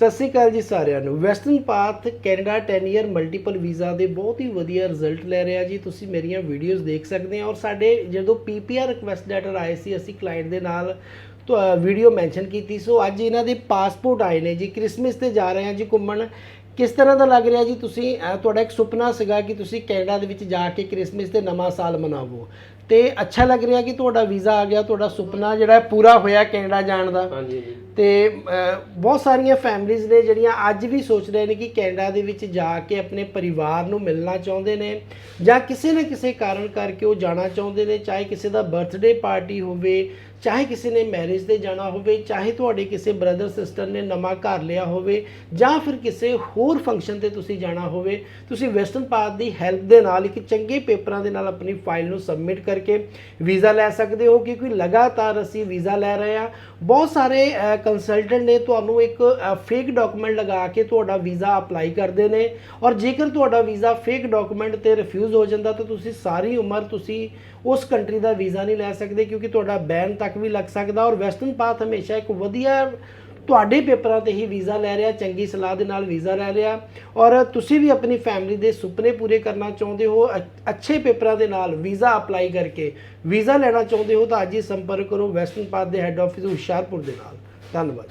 ਸਤਿ ਸ਼੍ਰੀ ਅਕਾਲ ਜੀ ਸਾਰਿਆਂ ਨੂੰ। Western path, Canada 10 year multiple visa ਦੇ ਬਹੁਤ ਹੀ ਵਧੀਆ ਰਿਜ਼ਲਟ ਲੈ ਰਿਹਾ ਜੀ। ਤੁਸੀਂ ਮੇਰੀਆਂ ਵੀਡੀਓਜ਼ ਦੇਖ ਸਕਦੇ ਹੋ ਔਰ ਸਾਡੇ ਜਦੋਂ ਪੀਪੀਆਰ ਰਿਕੁਐਸਟ ਲੈਟਰ ਆਏ ਸੀ, ਅਸੀਂ ਕਲਾਇੰਟ ਦੇ ਨਾਲ ਵੀਡੀਓ ਮੈਂਸ਼ਨ ਕੀਤੀ। ਸੋ ਅੱਜ ਇਹਨਾਂ ਦੇ ਪਾਸਪੋਰਟ ਆਏ ਨੇ ਜੀ। ਕ੍ਰਿਸਮਸ ਤੇ ਜਾ ਰਹੇ ਹਾਂ ਜੀ ਘੁੰਮਣ। ਕਿਸ ਤਰ੍ਹਾਂ ਦਾ ਲੱਗ ਰਿਹਾ ਜੀ ਤੁਸੀਂ? ਤੁਹਾਡਾ ਇੱਕ ਸੁਪਨਾ ਸੀਗਾ ਕਿ ਤੁਸੀਂ ਕੈਨੇਡਾ ਦੇ ਵਿੱਚ ਜਾ ਕੇ ਕ੍ਰਿਸਮਸ ਤੇ ਨਵਾਂ ਸਾਲ ਮਨਾਵੋ। ਤੇ ਅੱਛਾ ਲੱਗ ਰਿਹਾ ਕਿ ਤੁਹਾਡਾ ਵੀਜ਼ਾ ਆ ਗਿਆ ਤੁਹਾਡਾ ਸੁਪਨਾ ਜਿਹੜਾ ਪੂਰਾ ਹੋਇਆ ਕੈਨੇਡਾ ਜਾਣ ਦਾ। ਹਾਂਜੀ ਤੇ ਬਹੁਤ ਸਾਰੀਆਂ ਫੈਮਿਲੀਆਂ ਨੇ ਜਿਹੜੀਆਂ ਅੱਜ ਵੀ ਸੋਚ ਰਹੇ ਨੇ ਕਿ ਕੈਨੇਡਾ ਦੇ ਵਿੱਚ ਜਾ ਕੇ ਆਪਣੇ ਪਰਿਵਾਰ ਨੂੰ ਮਿਲਣਾ ਚਾਹੁੰਦੇ ਨੇ ਜਾਂ ਕਿਸੇ ਨਾ ਕਿਸੇ ਕਾਰਨ ਕਰਕੇ ਉਹ ਜਾਣਾ ਚਾਹੁੰਦੇ ਨੇ ਚਾਹੇ ਕਿਸੇ ਦਾ ਬਰਥਡੇ ਪਾਰਟੀ ਹੋਵੇ ਚਾਹੇ ਕਿਸੇ ਨੇ ਮੈਰਿਜ ਤੇ ਜਾਣਾ ਹੋਵੇ, ਚਾਹੇ ਤੁਹਾਡੇ ਕਿਸੇ ਬ੍ਰਦਰ ਸਿਸਟਰ ਨੇ ਨਵਾਂ ਘਰ ਲਿਆ ਹੋਵੇ, ਜਾਂ ਫਿਰ ਕਿਸੇ ਹੋਰ ਫੰਕਸ਼ਨ ਤੇ ਤੁਸੀਂ ਜਾਣਾ ਹੋਵੇ, ਤੁਸੀਂ ਵੈਸਟਰਨ ਪਾਥ ਦੀ ਹੈਲਪ ਦੇ ਨਾਲ ਇੱਕ ਚੰਗੇ ਪੇਪਰਾਂ ਦੇ ਨਾਲ ਆਪਣੀ ਫਾਈਲ ਨੂੰ ਸਬਮਿਟ ਕਰਕੇ ਵੀਜ਼ਾ ਲੈ ਸਕਦੇ ਹੋ, ਕਿਉਂਕਿ ਲਗਾਤਾਰ ਅਸੀਂ ਵੀਜ਼ਾ ਲੈ ਰਹੇ ਹਾਂ। ਬਹੁਤ ਸਾਰੇ ਕੰਸਲਟੈਂਟ ਨੇ ਤੁਹਾਨੂੰ ਇੱਕ ਫੇਕ ਡਾਕੂਮੈਂਟ ਲਗਾ ਕੇ ਤੁਹਾਡਾ ਵੀਜ਼ਾ ਅਪਲਾਈ ਕਰਦੇ ਨੇ, ਔਰ ਜੇਕਰ ਤੁਹਾਡਾ ਵੀਜ਼ਾ ਫੇਕ ਡਾਕੂਮੈਂਟ ਤੇ ਰਿਫਿਊਜ਼ ਹੋ ਜਾਂਦਾ, ਤਾਂ ਤੁਸੀਂ ਸਾਰੀ ਉਮਰ ਤੁਸੀਂ ਉਸ ਕੰਟਰੀ ਦਾ ਵੀਜ਼ਾ ਨਹੀਂ ਲੈ ਸਕਦੇ, ਕਿਉਂਕਿ ਤੁਹਾਡਾ ਬੈਨ ਤੱਕ ਵੀ ਲੱਗ ਸਕਦਾ, ਔਰ ਵੈਸਟਰਨ ਪਾਥ ਹਮੇਸ਼ਾ ਇੱਕ ਵਧੀਆ ਤੁਹਾਡੇ ਪੇਪਰਾਂ ਤੇ ਹੀ ਵੀਜ਼ਾ ਲੈ ਰਿਹਾ, ਚੰਗੀ ਸਲਾਹ ਦੇ ਨਾਲ ਵੀਜ਼ਾ ਲੈ ਰਿਹਾ। ਔਰ ਤੁਸੀਂ ਵੀ ਆਪਣੀ ਫੈਮਿਲੀ ਦੇ ਸੁਪਨੇ ਪੂਰੇ ਕਰਨਾ ਚਾਹੁੰਦੇ ਹੋ ਅੱਛੇ ਪੇਪਰਾਂ ਦੇ ਨਾਲ ਵੀਜ਼ਾ ਅਪਲਾਈ ਕਰਕੇ ਵੀਜ਼ਾ ਲੈਣਾ ਚਾਹੁੰਦੇ ਹੋ ਤਾਂ ਅੱਜ ਹੀ ਸੰਪਰਕ ਕਰੋ ਵੈਸਟਰਨ ਪਾਥ ਦੇ ਹੈੱਡ ਆਫਿਸ ਹੁਸ਼ਿਆਰਪੁਰ ਦੇ ਨਾਲ। ਧੰਨਵਾਦ।